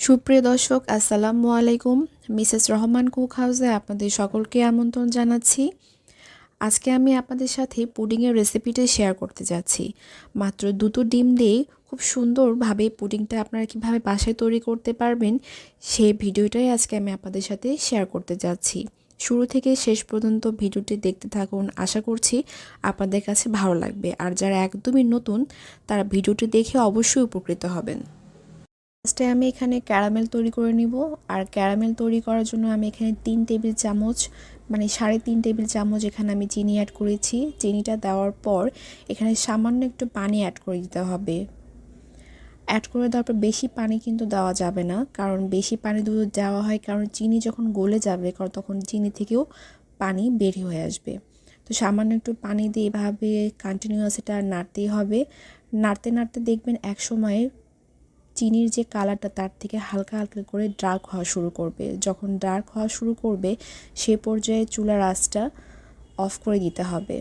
সুপ্রিয় দর্শক, আসসালামু আলাইকুম। মিসেস রহমান কুক হাউসে আপনাদের সকলকে আমন্ত্রণ জানাচ্ছি। আজকে আমি আপনাদের সাথে পুডিংয়ের রেসিপিটা শেয়ার করতে যাচ্ছি। মাত্র দুটো ডিম দিয়ে খুব সুন্দরভাবে পুডিংটা আপনারা কীভাবে বাসায় তৈরি করতে পারবেন, সেই ভিডিওটাই আজকে আমি আপনাদের সাথে শেয়ার করতে যাচ্ছি। শুরু থেকে শেষ পর্যন্ত ভিডিওটি দেখতে থাকুন, আশা করছি আপনাদের কাছে ভালো লাগবে। আর যারা একদমই নতুন, তারা ভিডিওটি দেখে অবশ্যই উপকৃত হবেন। ফার্স্টে আমি এখানে ক্যারামেল তৈরি করে নিব। আর ক্যারামেল তৈরি করার জন্য আমি এখানে তিন টেবিল চামচ মানে সাড়ে তিন টেবিল চামচ এখানে আমি চিনি অ্যাড করেছি। চিনিটা দেওয়ার পর এখানে সামান্য একটু পানি অ্যাড করে দিতে হবে। অ্যাড করে দেওয়ার পর বেশি পানি কিন্তু দেওয়া যাবে না, কারণ বেশি পানি দুধ দেওয়া হয়, কারণ চিনি যখন গলে যাবে কারণ তখন চিনি থেকেও পানি বের হয়ে আসবে। তো সামান্য একটু পানি দিয়ে এভাবে কন্টিনিউয়াস এটা নাড়তেই হবে। নাড়তে নাড়তে দেখবেন এক সময় চিনির যে কালারটা তার থেকে হালকা হালকা করে ডার্ক হওয়া শুরু করবে। যখন ডার্ক হওয়া শুরু করবে, সে পর্যায়ে চুলার আঁচটা অফ করে দিতে হবে।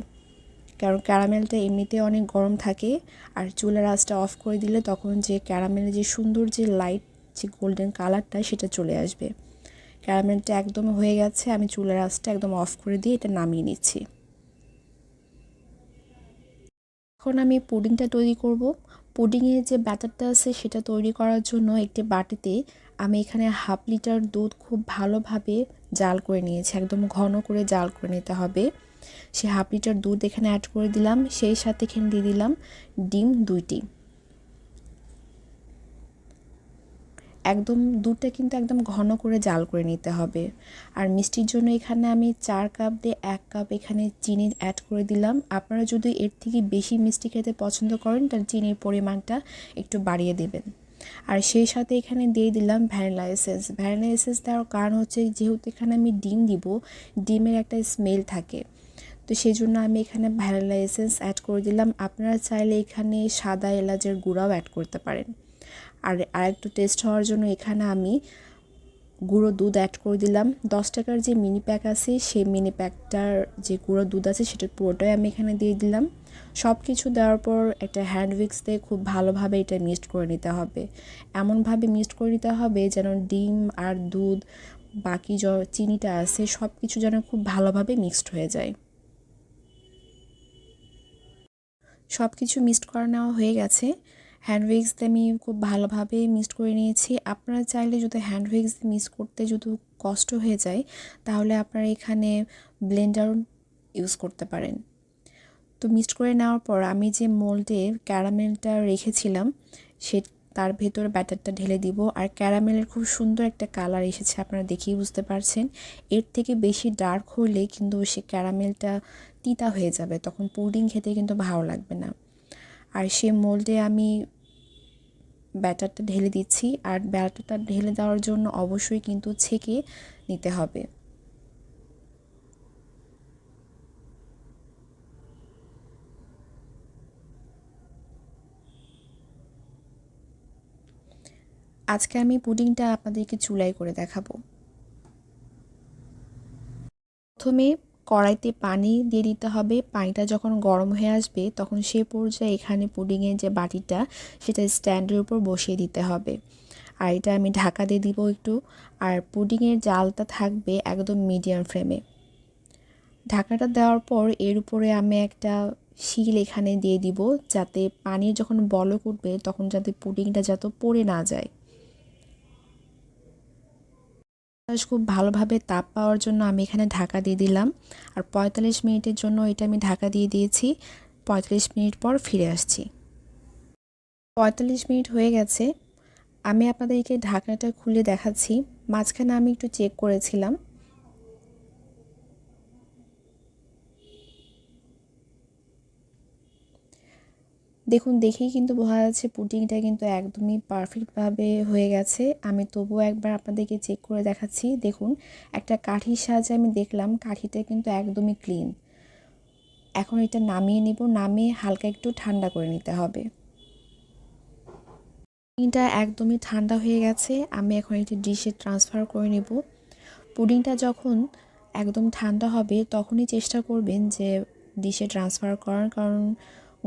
কারণ ক্যারামেলটা এমনিতে অনেক গরম থাকে, আর চুলার আঁচটা অফ করে দিলে তখন যে ক্যারামেলের যে সুন্দর যে লাইট যে গোল্ডেন কালারটা, সেটা চলে আসবে। ক্যারামেলটা একদম হয়ে গেছে, আমি চুলার আঁচটা একদম অফ করে দিয়ে এটা নামিয়ে নিচ্ছি। এখন আমি পুডিংটা তৈরি করব। পুডিংয়ের যে ব্যাটারটা আছে সেটা তৈরি করার জন্য একটি বাটিতে আমি এখানে হাফ লিটার দুধ খুব ভালোভাবে জাল করে নিয়েছি, একদম ঘন করে জাল করে নিতে হবে। সে হাফ লিটার দুধ এখানে অ্যাড করে দিলাম, সেই সাথে এখানে দিয়ে দিলাম ডিম দুইটি। একদম দুধটা কিন্তু একদম ঘন করে জাল করে নিতে হবে। আর মিষ্টির জন্য এখানে আমি চার কাপ দিয়ে এক কাপ এখানে চিনি অ্যাড করে দিলাম। আপনারা যদি এর থেকে বেশি মিষ্টি খেতে পছন্দ করেন, তাহলে চিনির পরিমাণটা একটু বাড়িয়ে দেবেন। আর সেই সাথে এখানে দিয়ে দিলাম ভ্যানিলা এসেন্স ভ্যানিলা এসেন্স দেওয়ার কারণ হচ্ছে যেহেতু এখানে আমি ডিম দিব, ডিমের একটা স্মেল থাকে। তো সেই জন্য আমি এখানে ভ্যানিলা এসেন্স অ্যাড করে দিলাম। আপনারা চাইলে এখানে সাদা এলাচের গুঁড়াও অ্যাড করতে পারেন। আর আরেকটু টেস্ট হওয়ার জন্য এখানে আমি গুঁড়ো দুধ অ্যাড করে দিলাম। দশ টাকার যে মিনি প্যাক আছে, সেই মিনি প্যাকটার যে গুঁড়ো দুধ আছে, সেটা পুরোটাই আমি এখানে দিয়ে দিলাম। সব কিছু দেওয়ার পর একটা হ্যান্ড উইক্স দিয়ে খুব ভালোভাবে এটা মিক্সড করে নিতে হবে। এমনভাবে মিক্সড করে নিতে হবে যেন ডিম আর দুধ, বাকি য চিনিটা আছে সব কিছু যেন খুব ভালোভাবে মিক্সড হয়ে যায়। সব কিছু মিক্সড করা নেওয়া হয়ে গেছে। হ্যান্ড উইক্স দিয়ে আমি খুব ভালোভাবে মিক্সড করে নিয়েছি। আপনারা চাইলে যদি হ্যান্ড উইক্স মিক্স করতে যদি কষ্ট হয়ে যায়, তাহলে আপনারা এখানে ব্লেন্ডার ইউজ করতে পারেন। তো মিক্সড করে নেওয়ার পর আমি যে মোল্ডে ক্যারামেলটা রেখেছিলাম, সে তার ভেতরে ব্যাটারটা ঢেলে দিব। আর ক্যারামেলের খুব সুন্দর একটা কালার এসেছে, আপনারা দেখেই বুঝতে পারছেন। এর থেকে বেশি ডার্ক হলে কিন্তু সে ক্যারামেলটা তিতা হয়ে যাবে, তখন পুডিং খেতে কিন্তু ভালো লাগবে না। আর সে মোল্ডে আমি ব্যাটারটা ঢেলে দিচ্ছি আর ব্যাটারটা ঢেলে দেওয়ার জন্য অবশ্যই কিন্তু ছেঁকে নিতে হবে। আজকে আমি পুডিংটা আপনাদেরকে চুলাই করে দেখাবো। প্রথমে কড়াইতে পানি দিয়ে দিতে হবে। পানিটা যখন গরম হয়ে আসবে, তখন সে পর্যায়ে এখানে পুডিংয়ের যে বাটিটা, সেটা স্ট্যান্ডের উপর বসিয়ে দিতে হবে। আর এটা আমি ঢাকা দিয়ে দিব একটু। আর পুডিংয়ের জালটা থাকবে একদম মিডিয়াম ফ্লেমে। ঢাকাটা দেওয়ার পর এর উপরে আমি একটা শিল এখানে দিয়ে দিব, যাতে পানির যখন বলক উঠবে, তখন যাতে পুডিংটা যাতে পড়ে না যায়। খুব ভালোভাবে তাপ পাওয়ার জন্য আমি এখানে ঢাকা দিয়ে দিলাম। আর পঁয়তাল্লিশ মিনিটের জন্য এটা আমি ঢাকা দিয়ে দিয়েছি। পঁয়তাল্লিশ মিনিট পর ফিরে আসছি। পঁয়তাল্লিশ মিনিট হয়ে গেছে। আমি আপনাদেরকে ঢাকনাটা খুলে দেখাচ্ছি। মাঝখানে আমি একটু চেক করেছিলাম। দেখুন, দেখেই কিন্তু বোঝা যাচ্ছে পুডিংটা কিন্তু একদমই পারফেক্টভাবে হয়ে গেছে। আমি তবুও একবার আপনাদেরকে চেক করে দেখাচ্ছি। দেখুন, একটা কাঠির সাহায্যে আমি দেখলাম কাঠিটা কিন্তু একদমই ক্লিন এখন এটা নামিয়ে নেব, নামিয়ে হালকা একটু ঠান্ডা করে নিতে হবে। পুডিংটা একদমই ঠান্ডা হয়ে গেছে, আমি এখন একটি ডিশে ট্রান্সফার করে নেব। পুডিংটা যখন একদম ঠান্ডা হবে, তখনই চেষ্টা করবেন যে ডিশে ট্রান্সফার করার, কারণ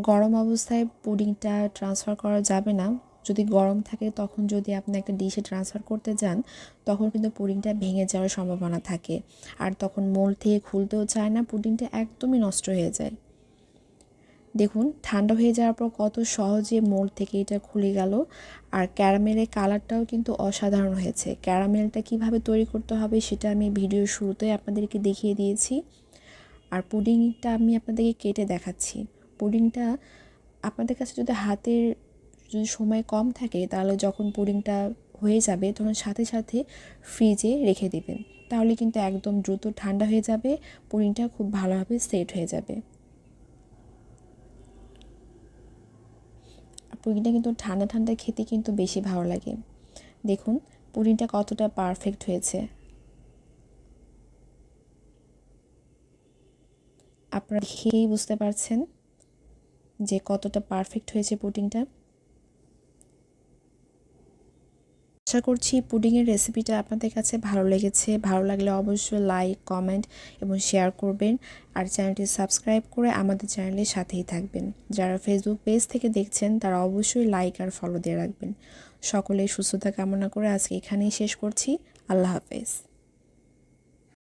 গরম অবস্থায় পুডিংটা ট্রান্সফার করা যাবে না। যদি গরম থাকে, তখন যদি আপনি একটা ডিশে ট্রান্সফার করতে যান, তখন কিন্তু পুডিংটা ভেঙে যাওয়ার সম্ভাবনা থাকে। আর তখন মোল থেকে খুলতেও চায় না, পুডিংটা একদমই নষ্ট হয়ে যায়। দেখুন, ঠান্ডা হয়ে যাওয়ার পর কত সহজে মোল থেকে এটা খুলে গেল। আর ক্যারামেলের কালারটাও কিন্তু অসাধারণ হয়েছে। ক্যারামেলটা কীভাবে তৈরি করতে হবে, সেটা আমি ভিডিওর শুরুতে আপনাদেরকে দেখিয়ে দিয়েছি। আর পুডিংটা আমি আপনাদেরকে কেটে দেখাচ্ছি। পুডিংটা আপনাদের কাছে যদি হাতের যদি সময় কম থাকে, তাহলে যখন পুডিংটা হয়ে যাবে, তখন সাথে সাথে ফ্রিজে রেখে দেবেন। তাহলে কিন্তু একদম দ্রুত ঠান্ডা হয়ে যাবে, পুডিংটা খুব ভালোভাবে সেট হয়ে যাবে। পুডিংটা কিন্তু ঠান্ডা ঠান্ডা খেতে কিন্তু বেশি ভালো লাগে। দেখুন, পুডিংটা কতটা পারফেক্ট হয়েছে। আপনারা খেয়েই বুঝতে পারছেন। যে কতটা পারফেক্ট হয়েছে পুডিংটা আশা করছি পুডিংয়ের রেসিপিটা আপনাদের কাছে ভালো লেগেছে। ভালো লাগলে অবশ্যই লাইক কমেন্ট এবং শেয়ার করবেন। আর চ্যানেলটি সাবস্ক্রাইব করে আমাদের চ্যানেলের সাথেই থাকবেন। যারা ফেসবুক পেজ থেকে দেখছেন, তারা অবশ্যই লাইক আর ফলো দিয়ে রাখবেন। সকলে সুস্থতা কামনা করে আজকে এখানেই শেষ করছি। আল্লাহ হাফেজ।